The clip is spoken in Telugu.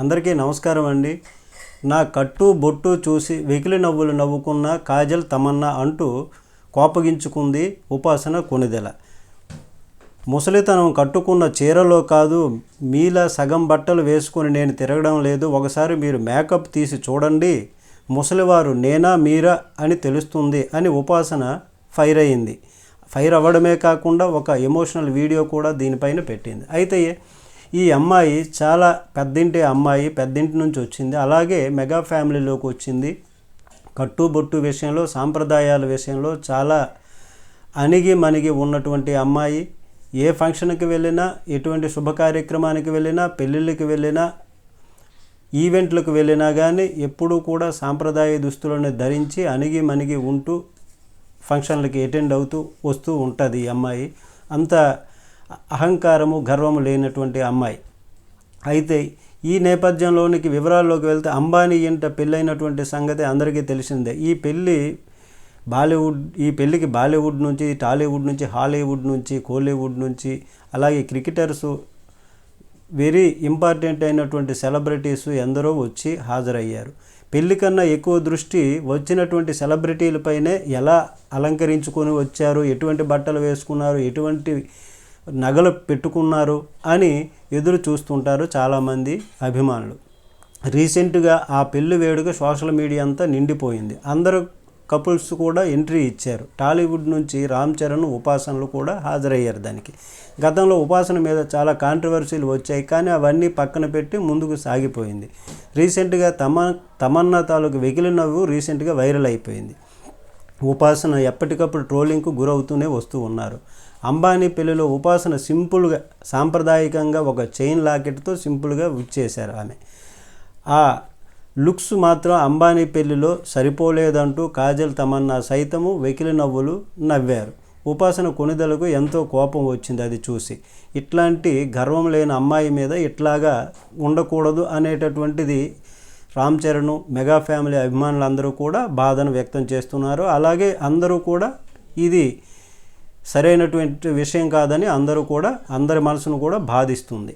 అందరికీ నమస్కారం అండి. నా కట్టు బొట్టు చూసి వెకిలి నవ్వులు నవ్వుకున్న కాజల్ తమన్నా అంటూ కోపగించుకుంది ఉపాసన కొనిదెల. ముసలితనం కట్టుకున్న చీరలో కాదు మీలా సగం బట్టలు వేసుకొని నేను తిరగడం లేదు. ఒకసారి మీరు మేకప్ తీసి చూడండి. ముసలివారు నేనా మీరా అని తెలుస్తుంది అని ఉపాసన ఫైర్ అయింది. ఫైర్ అవ్వడమే కాకుండా ఒక ఎమోషనల్ వీడియో కూడా దీనిపైన పెట్టింది. అయితే ఈ అమ్మాయి చాలా పెద్దింటి అమ్మాయి పెద్దింటి నుంచి వచ్చింది. అలాగే మెగా ఫ్యామిలీలోకి వచ్చింది. కట్టుబొట్టు విషయంలో సాంప్రదాయాల విషయంలో చాలా అణిగి మణిగి ఉన్నటువంటి అమ్మాయి. ఏ ఫంక్షన్కి వెళ్ళినా ఎటువంటి శుభ కార్యక్రమానికి వెళ్ళినా పెళ్ళిళ్ళకి వెళ్ళినా ఈవెంట్లకు వెళ్ళినా కానీ ఎప్పుడూ కూడా సాంప్రదాయ దుస్తులను ధరించి అణిగి మణిగి ఉంటూ ఫంక్షన్లకి అటెండ్ అవుతూ వస్తూ ఉంటుంది ఈ అమ్మాయి. అంత అహంకారము గర్వము లేనటువంటి అమ్మాయి. అయితే ఈ నేపథ్యంలోనికి వివరాల్లోకి వెళ్తే అంబానీ ఇంట పెళ్ళైనటువంటి సంగతి అందరికీ తెలిసిందే. ఈ పెళ్ళి బాలీవుడ్ ఈ పెళ్ళికి బాలీవుడ్ నుంచి టాలీవుడ్ నుంచి హాలీవుడ్ నుంచి కోలీవుడ్ నుంచి అలాగే క్రికెటర్స్ వెరీ ఇంపార్టెంట్ అయినటువంటి సెలబ్రిటీస్ ఎందరో వచ్చి హాజరయ్యారు. పెళ్ళి కన్నా ఎక్కువ దృష్టి వచ్చినటువంటి సెలబ్రిటీలపైనే ఎలా అలంకరించుకొని వచ్చారు ఎటువంటి బట్టలు వేసుకున్నారు ఎటువంటి నగలు పెట్టుకున్నారు అని ఎదురు చూస్తుంటారు చాలామంది అభిమానులు. రీసెంట్గా ఆ పెళ్ళి వేడుక సోషల్ మీడియా అంతా నిండిపోయింది. అందరూ కపుల్స్ కూడా ఎంట్రీ ఇచ్చారు. టాలీవుడ్ నుంచి రామ్ చరణ్ ఉపాసనలు కూడా హాజరయ్యారు దానికి. గతంలో ఉపాసన మీద చాలా కాంట్రవర్సీలు వచ్చాయి కానీ అవన్నీ పక్కన పెట్టి ముందుకు సాగిపోయింది. రీసెంట్గా తమ తమన్నా తాలూకు వెకిలి నవ్వు రీసెంట్గా వైరల్ అయిపోయింది. ఉపాసన ఎప్పటికప్పుడు ట్రోలింగ్కు గురవుతూనే వస్తూ ఉన్నారు. అంబానీ పెళ్ళిలో ఉపాసన సింపుల్గా సాంప్రదాయకంగా ఒక చైన్ లాకెట్తో సింపుల్గా విచ్చేశారు ఆమె. ఆ లుక్స్ మాత్రం అంబానీ పెళ్ళిలో సరిపోలేదంటూ కాజల్ తమన్నా సైతము వెకిలి నవ్వులు నవ్వారు. ఉపాసన కొనిదలకు ఎంతో కోపం వచ్చింది అది చూసి. ఇట్లాంటి గర్వం లేని అమ్మాయి మీద ఇట్లాగా ఉండకూడదు అనేటటువంటిది రామ్ చరణ్ మెగా ఫ్యామిలీ అభిమానులందరూ కూడా బాధను వ్యక్తం చేస్తున్నారు. అలాగే అందరూ కూడా ఇది సరైనటువంటి విషయం కాదని అందరూ కూడా అందరి మనసును కూడా బాధిస్తుంది.